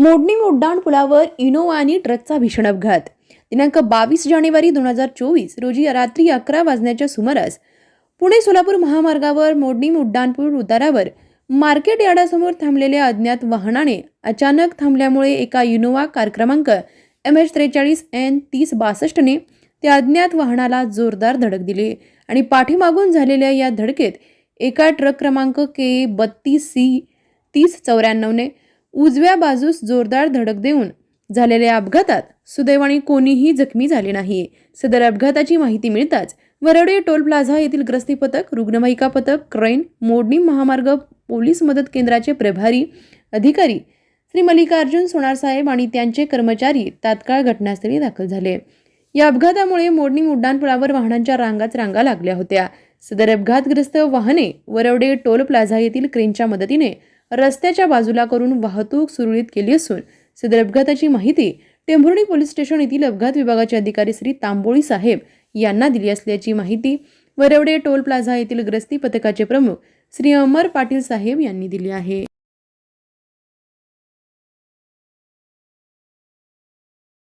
मोडणी मोड्डाण पुलावर इनोवा आणि ट्रकचा भीषण अपघात. दिनांक बावीस जानेवारी दोन हजार चोवीस रोजी रात्री अकरा वाजण्याच्या सुमारास पुणे सोलापूर महामार्गावर मोडणी उड्डाणपूल उतारावर मार्केट यार्डासमोर थांबलेल्या अज्ञात वाहनाने अचानक थांबल्यामुळे एका इनोवा कार क्रमांक एम एच त्रेचाळीस एन तीस बासष्टने त्या अज्ञात वाहनाला जोरदार धडक दिली आणि पाठीमागून झालेल्या या धडकेत एका ट्रक क्रमांक के बत्तीस सी तीस चौऱ्याण्णवने उजव्या बाजूस जोरदार धडक देऊन झालेल्या अपघातात सुदैवाने कोणीही जखमी झाले नाही. सदर अपघाताची माहिती मिळताच वरवडे टोल प्लाझा येथील ग्रस्ती पथक रुग्णवाहिका पथक क्रेन मोडणी महामार्ग पोलीस मदत केंद्राचे प्रभारी अधिकारी श्री मल्लिकार्जुन सोनारसाहेब आणि त्यांचे कर्मचारी तात्काळ घटनास्थळी दाखल झाले. या अपघातामुळे मोडणी उड्डाणपुळावर वाहनांच्या रांगाच रांगा लागल्या होत्या. सदर अपघातग्रस्त वाहने वरवडे टोल प्लाझा येथील क्रेनच्या मदतीने रस्त्याच्या बाजूला करून वाहतूक सुरळीत केली असून सदर अपघाताची माहिती टेंभुर्णी पोलीस स्टेशन येथील अपघात विभागाचे अधिकारी श्री तांबोळी साहेब यांना दिली असल्याची माहिती वरवडे टोल प्लाझा येथील ग्रस्ती पथकाचे प्रमुख श्री अमर पाटील साहेब यांनी दिली आहे.